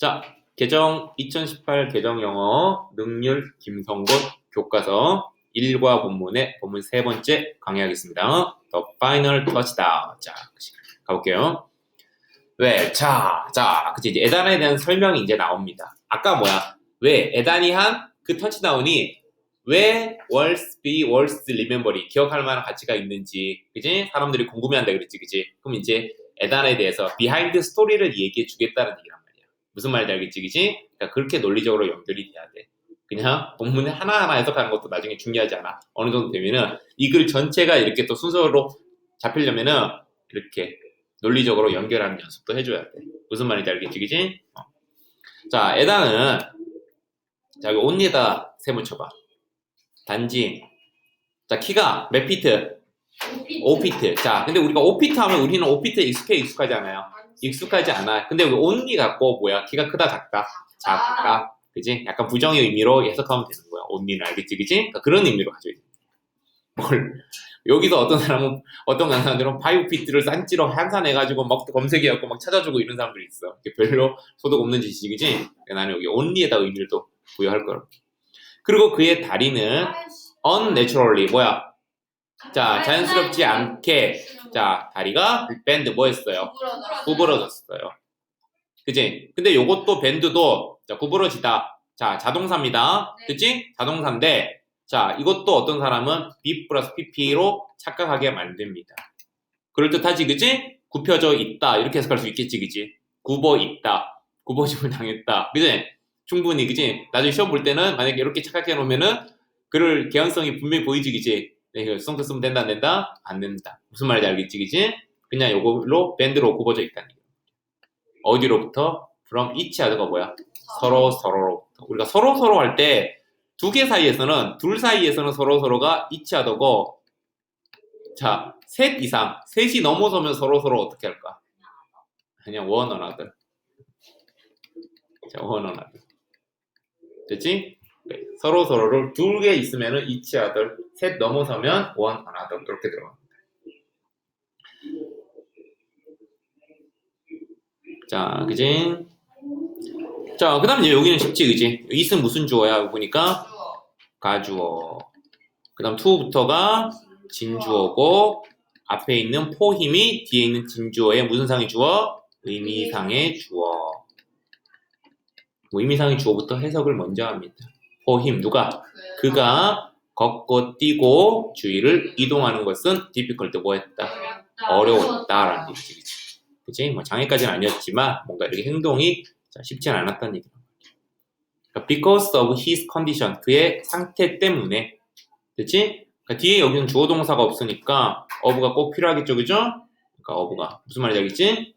자, 개정 2018 개정 영어 능률 김성곤 교과서 1과 본문의 본문 세 번째 강의하겠습니다. The Final Touchdown. 자, 가볼게요. 왜? 자, 자, 그치 이제 에단에 대한 설명이 이제 나옵니다. 아까 뭐야? 왜 에단이 한 그 터치다운이 왜 월스 비 월스 리멤버리 기억할 만한 가치가 있는지 그지 사람들이 궁금해한다 그랬지 그지 그럼 이제 에단에 대해서 비하인드 스토리를 얘기해 주겠다는 얘기란 무슨 말인지 알겠지 그지? 그러니까 그렇게 논리적으로 연결이 돼야 돼. 그냥 본문에 하나하나 해석하는 것도 나중에 중요하지 않아. 어느 정도 되면은 이 글 전체가 이렇게 또 순서로 잡히려면은 이렇게 논리적으로 연결하는 연습도 해줘야 돼. 무슨 말인지 알겠지 그지? 어. 자 에단은 자 여기 온리에다 세모 쳐봐. 단지. 자 키가 몇 피트? 5피트. 자 근데 우리가 5피트 하면 우리는 5피트에 익숙해 익숙하지 않아요 익숙하지 않아. 근데 온리 갖고 뭐야? 키가 크다 작다? 작다. 그지? 약간 부정의 의미로 해석하면 되는 거야. 온리는 알겠지? 그지? 그러니까 그런 의미로 가져야 돼. 뭘? 여기서 어떤 사람은 어떤 강사들은 파이오피트를 싼지로 환산해가지고 막 검색해갖고 막 찾아주고 이런 사람들이 있어. 별로 소득 없는 지식이지 그러니까 나는 여기 온리에다 의미를 또 부여할 거라 그리고 그의 다리는 unnaturally 뭐야? 자 자연스럽지 않게 자 다리가 밴드 뭐 했어요? 구부러졌어요. 그지 근데 요것도 밴드도 자 구부러지다. 자 자동사입니다. 네. 그치? 자동사인데 자 이것도 어떤 사람은 B 플러스 PP로 착각하게 만듭니다. 그럴듯하지 그지 굽혀져 있다. 이렇게 해석할 수 있겠지 그지 굽어 있다. 굽어짐을 당했다. 그지 충분히 그지 나중에 시험 볼 때는 만약에 이렇게 착각해 놓으면은 그럴 개연성이 분명히 보이지 그지 네, 이거 수동태 쓰면 된다 안 된다? 안 된다. 무슨 말인지 알겠지 그지? 그냥 요걸로 밴드로 굽어져 있다는 거 어디로부터? From each other가 뭐야? 서로 서로로부터. 우리가 서로 서로 할 때 두 개 사이에서는 둘 사이에서는 서로 서로가 each other고 자 셋 이상 셋이 넘어서면 서로 서로 어떻게 할까? 그냥 another. 자 another. 됐지? 네, 서로 서로를 두개 있으면은 each 셋 넘어서면 one another 이렇게 들어갑니다. 자, 그지? 자, 그 다음 이제 여기는 쉽지, 그지? 이은 무슨 주어야? 보니까 가주어. 그 다음 to부터가 진주어고 앞에 있는 포힘이 뒤에 있는 진주어의 무슨 상의 주어? 의미상의 주어. 뭐 의미상의 주어부터 해석을 먼저 합니다. 포힘 누가? 그가 걷고 뛰고 주위를 이동하는 것은 difficult 뭐 했다? 어려웠다라는 얘기지, 그치? 그치? 뭐 장애까지는 아니었지만 뭔가 이렇게 행동이 자, 쉽지 않았다는 얘기다. 그러니까 because of his condition 그의 상태 때문에 됐지? 그러니까 뒤에 여기는 주어 동사가 없으니까 어부가 꼭 필요하겠죠, 그죠? 그러니까 어부가 무슨 말인지 알겠지?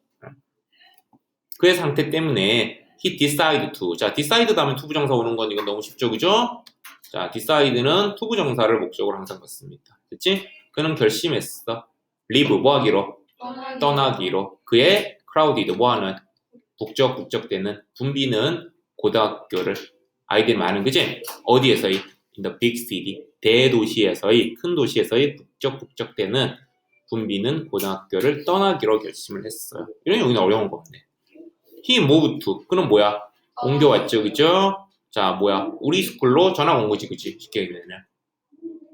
그의 상태 때문에 he decide to. 자, decide 다음에 투부정사 오는 건 이건 너무 쉽죠, 그죠? 자, decide는 투부정사를 목적으로 항상 받습니다. 됐지? 그는 결심했어. leave 뭐 하기로? 떠나기로. 그의 crowded 뭐 하는? 북적 북적대는 붐비는 고등학교를 아이들이 많은 그지? 어디에서의? in the big city 대도시에서의 큰 도시에서의 북적 북적대는 붐비는 고등학교를 떠나기로 결심을 했어요. 이런 여기는 어려운 거 같네. He moved to 그는 뭐야? 옮겨왔죠, 그죠? 자, 뭐야? 우리 스쿨로 전학 온 거지, 그지? 쉽게 얘기하면.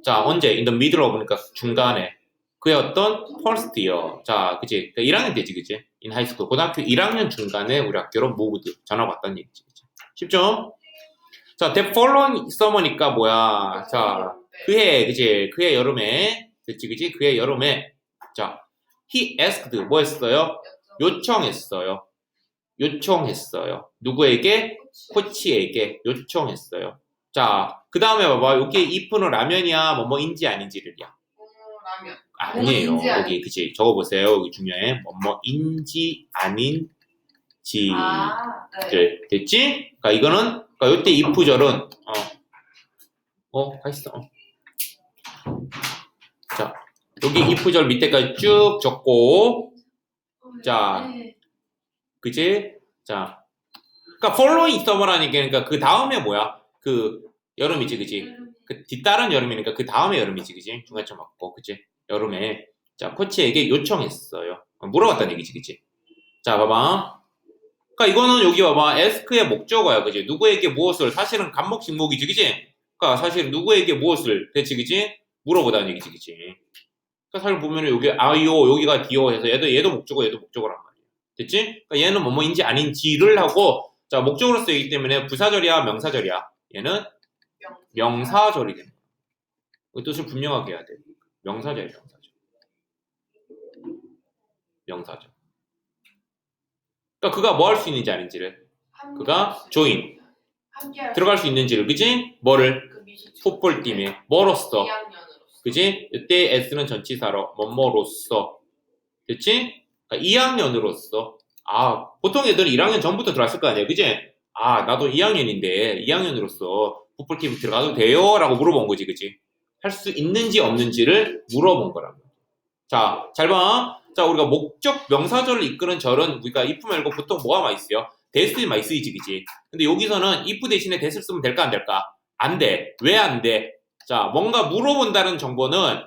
자, 언제? in the middle of니까 중간에. 그의 어떤 first year. 자, 그지? 그러니까 1학년 때지, 그지? in high school. 고등학교 1학년 중간에 우리 학교로 moved. 전학 왔다는 얘기지, 그지? 쉽죠? 자, the following summer니까 뭐야? 자, 그해, 그지? 그해 여름에. 됐지, 그지? 그해 여름에. 자, he asked. 뭐 했어요? 요청했어요. 요청했어요. 누구에게? 코치에게 요청했어요. 자, 그 다음에 봐봐. 여기 if는 라면이야, 뭐뭐인지 아닌지를이야. 라면. 아니에요. 뭐뭐인지 여기 그치 적어보세요. 여기 중요해. 뭐뭐인지 아닌지를 아, 네. 됐지? 그러니까 이거는 그러니까 이때 if절은 어, 어, 가 있어. 어. 자, 여기 if절 밑에까지 쭉 적고 자, 네. 그치? 자, 그러니까 following summer라니까 그러니까 그 다음에 뭐야? 그 여름이지, 그치? 그 뒤따른 여름이니까 그 다음에 여름이지, 그치? 중간점 맞고, 그치? 여름에 자 코치에게 요청했어요. 물어봤다는 얘기지, 그치? 자, 봐봐. 그러니까 이거는 여기 봐봐. ask의 목적어야, 그지? 누구에게 무엇을 사실은 간목 직목이지, 그지? 그러니까 사실 누구에게 무엇을 대치, 그지? 물어보다는 얘기지, 그지? 그러니까 사실 보면은 여기 아이오 여기가 디오 해서 얘도 얘도 목적어, 얘도 목적어란 말이야. 됐지? 그러니까 얘는 뭐뭐인지 아닌지를 하고 자 목적으로 쓰이기 때문에 부사절이야, 명사절이야. 얘는 명사절이 되는 거야. 그 뜻을 분명하게 해야 돼. 명사절이야, 명사절. 명사절. 그러니까 그가 뭐 할 수 있는지 아닌지를 그가 join 들어갈 수 있는지를 그지? 뭐를 풋볼팀에 뭐로써 2학년으로서 그지? 이때 S는 전치사로 뭐뭐로써? 그러니까 2학년으로서 아 보통 애들은 1학년 전부터 들어왔을 거 아니야 그지? 아 나도 2학년인데 2학년으로서 풋볼팀 들어가도 돼요? 라고 물어본 거지 그지? 할 수 있는지 없는지를 물어본 거라고 자, 잘 봐. 자, 우리가 목적 명사절을 이끄는 절은 우리가 if 말고 보통 뭐가 많이 쓰요? 대스 많이 쓰이지, 그지? 근데 여기서는 if 대신에 대스를 쓰면 될까, 안 될까? 안 돼. 왜 안 돼? 자, 뭔가 물어본다는 정보는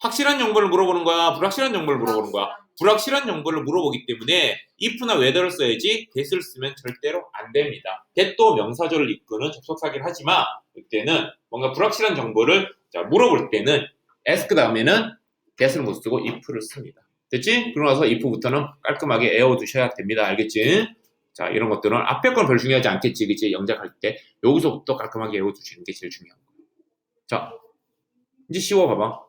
확실한 정보를 물어보는 거야? 불확실한 정보를 물어보는 거야? 불확실한 정보를 물어보기 때문에 if나 whether를 써야지 대스를 쓰면 절대로 안 됩니다. 대또 명사절을 이끄는 접속사긴 하지만 이때는 뭔가 불확실한 정보를 자, 물어볼 때는 ask 다음에는 that을 못 쓰고 if를 씁니다. 됐지? 그러고 나서 if부터는 깔끔하게 외워두셔야 됩니다. 알겠지? 자, 이런 것들은 앞에 건 별 중요하지 않겠지, 그치? 영작할 때. 여기서부터 깔끔하게 외워두시는 게 제일 중요한 거예요. 자, 이제 쉬워봐봐.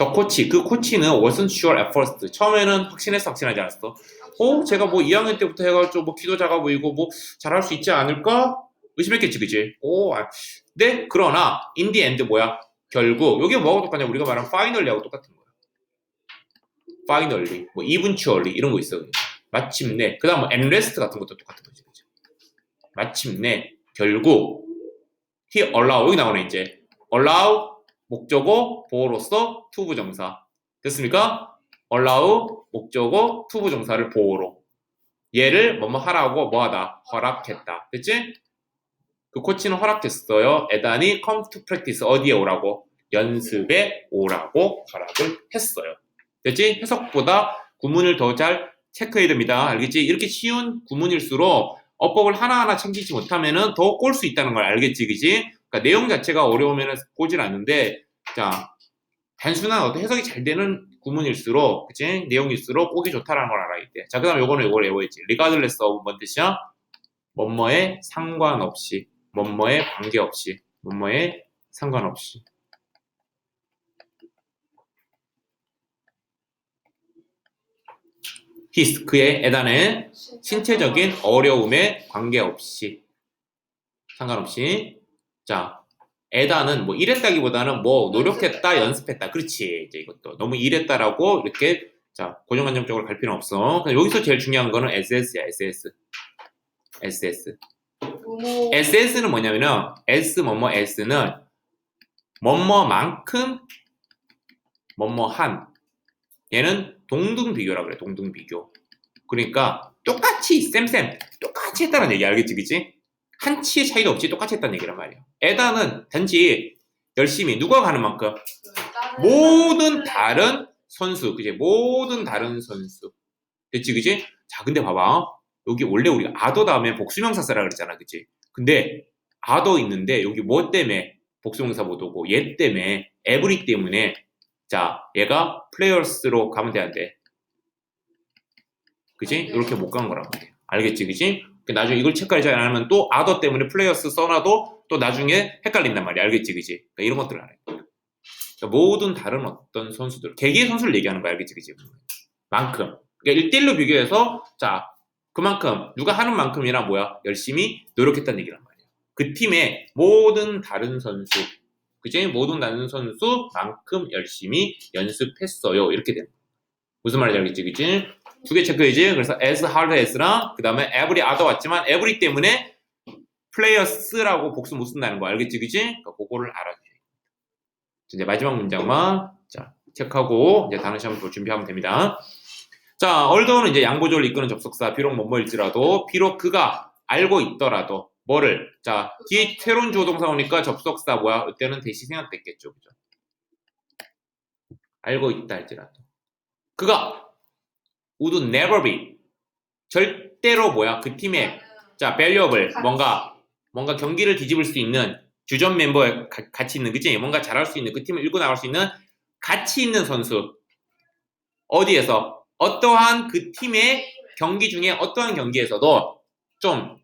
더 코치. 그 코치는 wasn't sure at first. 처음에는 확신했어, 확신하지 않았어. 어, 제가 뭐 2학년 때부터 해가지고 뭐 키도 작아 보이고 뭐 잘할 수 있지 않을까? 의심했겠지, 그치? 오, 아. 네, 그러나, the end 뭐야? 결국, 여기 뭐하고 똑같냐? 우리가 말한 finally하고 똑같은 거야. finally, 뭐 eventually 이런 거 있어. 그냥. 마침내. 그 다음 뭐 last 같은 것도 똑같은 거지. 그치? 마침내, 결국, he allow, 여기 나오네, 이제. allow, 목적어, 보호로서 투부 정사. 됐습니까? allow, 목적어, 투부 정사를 보호로. 얘를 뭐뭐 하라고 뭐하다, 허락했다. 됐지? 그 코치는 허락했어요. 에단이 come to practice 어디에 오라고? 연습에 오라고 허락을 했어요. 됐지? 해석보다 구문을 더 잘 체크해야 됩니다. 알겠지? 이렇게 쉬운 구문일수록 어법을 하나하나 챙기지 못하면은 더 꼴 수 있다는 걸 알겠지, 그지? 그러니까 내용 자체가 어려우면 꼬질 않는데, 자, 단순한 어떤 해석이 잘 되는 구문일수록, 그치? 내용일수록 꼬기 좋다라는 걸 알아야 돼. 자, 그 다음 요거는 요걸 외워야지. regardless of 뭔 뜻이야? 뭐뭐에 상관없이, 뭐뭐에 관계없이, 뭐뭐에 상관없이. 그의 에단의 신체적인 어려움에 관계없이 상관없이 자 에다는 뭐 이랬다기보다는 뭐 노력했다 연습했다. 그렇지. 이제 이것도 너무 이랬다라고 이렇게 자 고정관념적으로 갈 필요는 없어. 그냥 여기서 제일 중요한 거는 SS야 SS SS SS는 뭐냐면은 S 뭐뭐 S는 뭐뭐만큼 뭐뭐한 얘는 동등 비교라 그래 동등 비교. 그러니까 똑같이 쌤쌤 똑같이 했다는 얘기 알겠지 그치? 한 치의 차이도 없이 똑같이 했다는 얘기란 말이야 에다는 단지 열심히 누가 가는 만큼 모든 다른 선수 그지 모든 다른 선수 됐지 그지? 자 근데 봐봐 여기 원래 우리가 아더 다음에 복수명사 쓰라 그랬잖아 그치? 근데 아더 있는데 여기 뭐 때문에 복수명사 못 오고 얘 때문에 에브리 때문에 자 얘가 플레이어스로 가면 돼안돼 그지? 이렇게 못 간 거란 말이야 알겠지 그지? 그 나중에 이걸 체크하지 않으면 또 아더 때문에 플레이어스 써놔도 또 나중에 헷갈린단 말이야. 알겠지 그지? 그러니까 이런 것들을 알아야 돼 그러니까 모든 다른 어떤 선수들 개개의 선수를 얘기하는 거야 알겠지 그지? 만큼. 그러니까 1대1로 비교해서 자 그만큼 누가 하는 만큼이나 뭐야? 열심히 노력했다는 얘기란 말이야. 그 팀의 모든 다른 선수 그지? 모든 다른 선수만큼 열심히 연습했어요. 이렇게 되는 거야. 무슨 말인지 알겠지 그지 두 개 체크해야지 그래서 as hard as랑 그 다음에 every other 왔지만 every 때문에 players라고 복수 못 쓴다는 거 알겠지 그지 그러니까 그거를 돼 이제 마지막 문장만 자 체크하고 이제 다른 시험 볼 준비하면 됩니다 자, 얼더는 이제 양보절을 이끄는 접속사, 비록 뭐뭐일지라도, 비록 그가 알고 있더라도, 뭐를, 자, 뒤에 새로운 주어 동사 오니까 접속사 뭐야? 이때는 대시 생략됐겠죠, 그죠? 알고 있다 할지라도. 그가 would never be, 절대로 뭐야? 그 팀의 자 valuable 뭔가 뭔가 경기를 뒤집을 수 있는 주전 멤버에 가- 가치 있는 그치? 뭔가 잘할 수 있는 그 팀을 읽고 나갈 수 있는 가치 있는 선수. 어디에서? 어떠한 그 팀의 경기 중에 어떠한 경기에서도 좀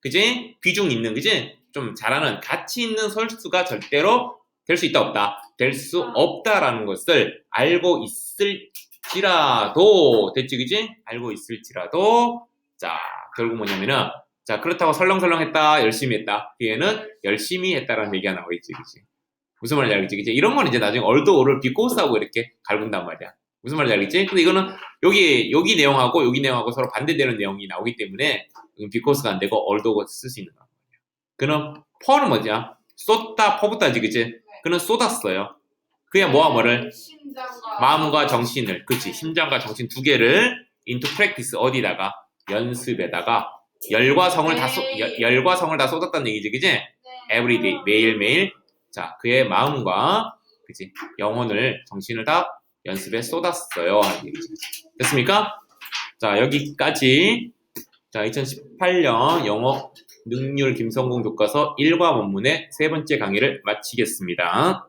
그지 비중 있는 그지 좀 잘하는 가치 있는 선수가 절대로 될 수 있다 없다. 될 수 없다라는 것을 알고 있을 지라도 됐지 그지? 알고 있을지라도. 자 결국 뭐냐면은 자 그렇다고 설렁설렁 했다 열심히 했다. 뒤에는 열심히 했다라는 얘기가 나오겠지 그지? 무슨 말인지 알겠지 그지? 이런 건 이제 나중에 얼도 오를 비코스하고 이렇게 갈군단 말이야. 무슨 말인지 알겠지? 근데 이거는 여기 여기 내용하고 여기 내용하고 서로 반대되는 내용이 나오기 때문에 비코스가 안 되고 얼도가 쓸 수 있는 거야. 그는 퍼는 뭐냐? 쏟다 퍼붓다지 그지? 그는 쏟았어요 그냥 뭐와 뭐를? 마음과 정신을. 그치. 심장과 정신 두 개를 into practice 어디다가? 연습에다가 열과 성을 다 쏟, 열- 열과 성을 다 쏟았다는 얘기지 그지 네. everyday 매일매일. 자 그의 마음과 그치? 영혼을 정신을 다 연습에 쏟았어요. 됐습니까? 자 여기까지. 자 2018년 영어 능률 김성공 교과서 1과 원문의 세 번째 강의를 마치겠습니다